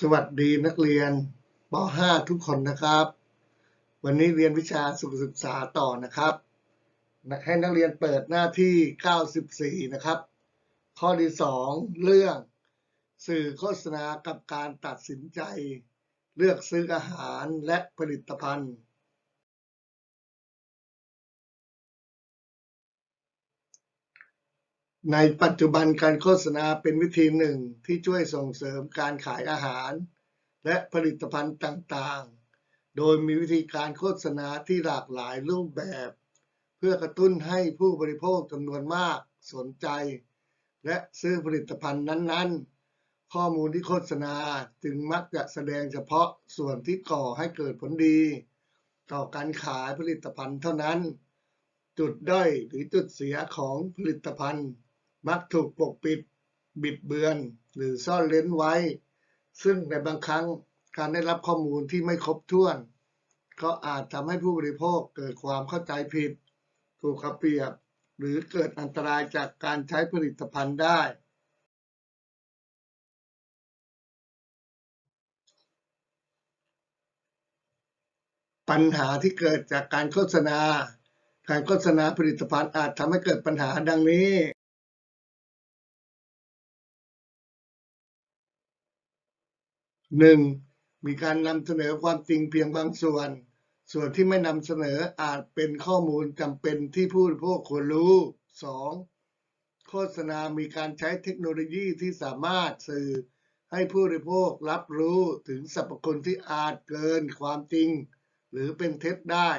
สวัสดีนักเรียนป .5 ทุกคนนะครับ วันนี้เรียนวิชาสุขศึกษาต่อนะครับ ให้นักเรียนเปิดหน้าที่ 94 นะครับ ข้อที่ 2 เรื่อง สื่อโฆษณากับการตัดสินใจ เลือกซื้ออาหารและผลิตภัณฑ์ ในปัจจุบันการโฆษณาเป็นวิธีหนึ่งที่ช่วยส่งเสริมการขายอาหาร และผลิตภัณฑ์ต่างๆ โดยมีวิธีการโฆษณาที่หลากหลายรูปแบบ เพื่อกระตุ้นให้ผู้บริโภคจำนวนมากสนใจ และซื้อผลิตภัณฑ์นั้นๆ ข้อมูลที่โฆษณาจึงมักจะแสดงเฉพาะส่วนที่ก่อให้เกิดผลดี ต่อการขายผลิตภัณฑ์เท่านั้น จุดด้อยหรือจุดเสียของผลิตภัณฑ์ มักถูกปกปิด บิดเบือน หรือซ่อนเร้นไว้ ซึ่งในบางครั้งการได้รับข้อมูลที่ไม่ครบถ้วน ก็อาจทำให้ผู้บริโภคเกิดความเข้าใจผิด ถูกขับเปรียบ หรือเกิดอันตรายจากการใช้ผลิตภัณฑ์ได้ ปัญหาที่เกิดจากการโฆษณา การโฆษณาผลิตภัณฑ์อาจทำให้เกิดปัญหาดังนี้ หนึ่งมีการนำเสนอความจริงเพียงบางส่วน ส่วนที่ไม่นำเสนออาจเป็นข้อมูลจำเป็นที่ผู้บริโภคควรรู้ 2. โฆษณามีการใช้เทคโนโลยีที่สามารถสื่อให้ผู้บริโภครับรู้ถึงสรรพคุณที่อาจเกินความจริง หรือเป็นเท็จได้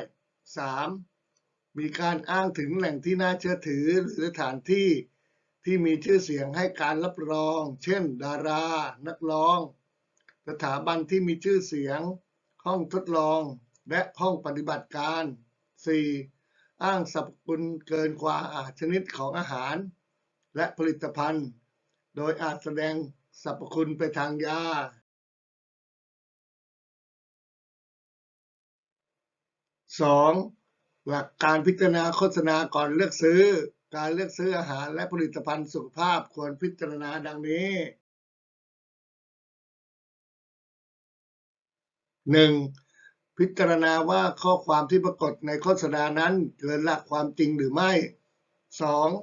3. มีการอ้างถึงแหล่งที่น่าเชื่อถือหรือสถานที่ที่มีชื่อเสียงให้การรับรอง เช่น ดารา นักร้อง สถาบันที่มีชื่อเสียง ห้องทดลองและห้องปฏิบัติการ 4. อ้างสรรพคุณเกินกว่าชนิดของอาหาร และผลิตภัณฑ์ โดยอาจแสดงสรรพคุณไปทางยา 2. หลักการพิจารณาโฆษณาก่อนเลือกซื้อ การเลือกซื้ออาหารและผลิตภัณฑ์สุขภาพควรพิจารณาดังนี้ 1. พิจารณาว่าข้อความที่ปรากฏในโฆษณานั้นเกินหลักความจริงหรือไม่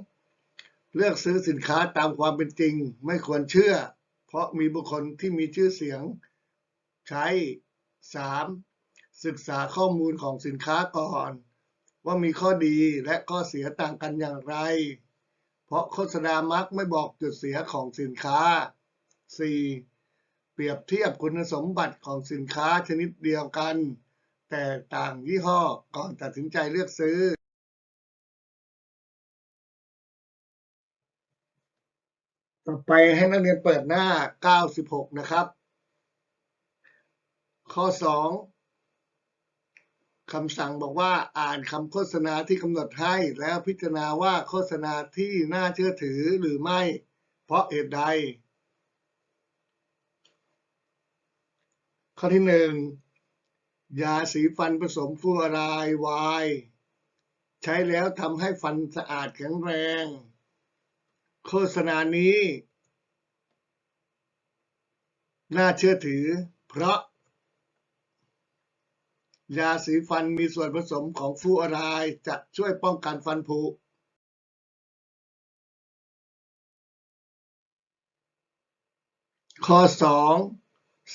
2. เลือกซื้อสินค้าตามความเป็นจริงไม่ควรเชื่อ เพราะมีบุคคลที่มีชื่อเสียง ใช้ 3. ศึกษาข้อมูลของสินค้าก่อน ว่ามีข้อดีและข้อเสียต่างกันอย่างไร เพราะโฆษณามักไม่บอกจุดเสียของสินค้า 4. เปรียบเทียบคุณสมบัติของสินค้าชนิดเดียวกัน แต่ต่างยี่ห้อก่อนตัดสินใจเลือกซื้อต่อไปให้นักเรียนเปิดหน้า 96 นะครับ ข้อ 2 คำสั่งบอกว่าอ่านคำโฆษณาที่กำหนดให้แล้วพิจารณาว่าโฆษณาที่น่าเชื่อถือหรือไม่ เพราะเหตุใด ข้อที่หนึ่งยาสีฟันผสมฟลูออไรด์ไวน์ใช้แล้วทำให้ฟันสะอาดแข็งแรง โฆษณานี้ น่าเชื่อถือ เพราะ ยาสีฟันมีส่วนผสมของฟลูออไรด์จะช่วยป้องกันฟันผุข้อ 2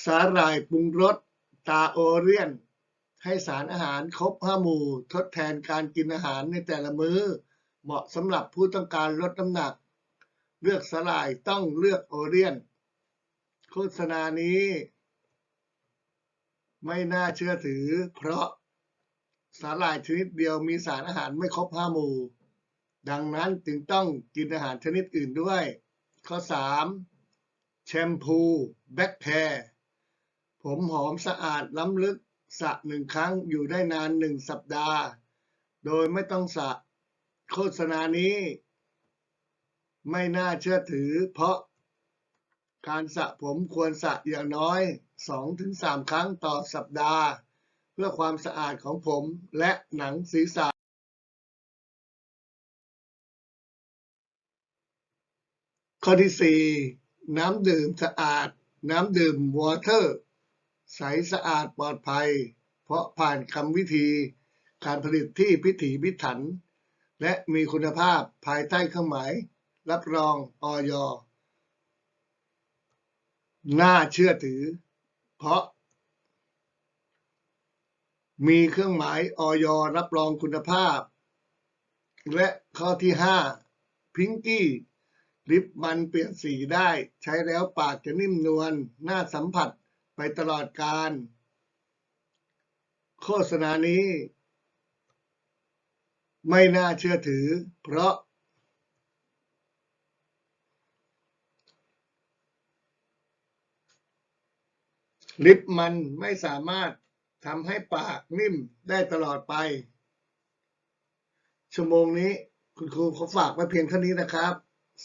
สาหร่ายปรุงรสตาโอเรียน ให้สารอาหารครบห้าหมู่ทดแทนการกินอาหารในแต่ละมื้อ เหมาะสำหรับผู้ต้องการลดน้ำหนัก เลือกสาหร่ายต้องเลือกโอเรียน โฆษณานี้ ไม่น่าเชื่อถือ เพราะสาหร่ายชนิดเดียวมีสารอาหารไม่ครบห้าหมู่ ดังนั้นจึงต้องกินอาหารชนิดอื่นด้วย ข้อ 3 แชมพู แบ็คแพร ผมหอมสะอาดล้ำลึกสระหนึ่งครั้งอยู่ได้นานหนึ่งสัปดาห์ โดยไม่ต้องสระโฆษณานี้ ไม่น่าเชื่อถือ เพราะการสระผมควรสระอย่างน้อย 2-3 ครั้งต่อสัปดาห์ เพื่อความสะอาดของผมและหนังศีรษะ ข้อที่ 4 น้ำดื่มสะอาด น้ำดื่มวอเตอร์ ใสสะอาดปลอดภัย เพราะผ่านกรรมวิธีการผลิตที่พิถีพิถัน และมีคุณภาพภายใต้เครื่องหมาย รับรองออยน่าเชื่อถือ เพราะ มีเครื่องหมายออยรับรองคุณภาพ และข้อที่ 5 พิงกี้ลิปมันเปลี่ยนสีได้ ใช้แล้วปากจะนิ่มนวลน่าสัมผัส ไปตลอดการ โฆษณานี้ ไม่น่าเชื่อถือ เพราะ ลิปมันไม่สามารถทำให้ปากนิ่มได้ตลอดไป ชั่วโมงนี้ คุณครูขอฝากไว้เพียงเท่านี้นะครับ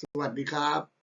สวัสดีครับ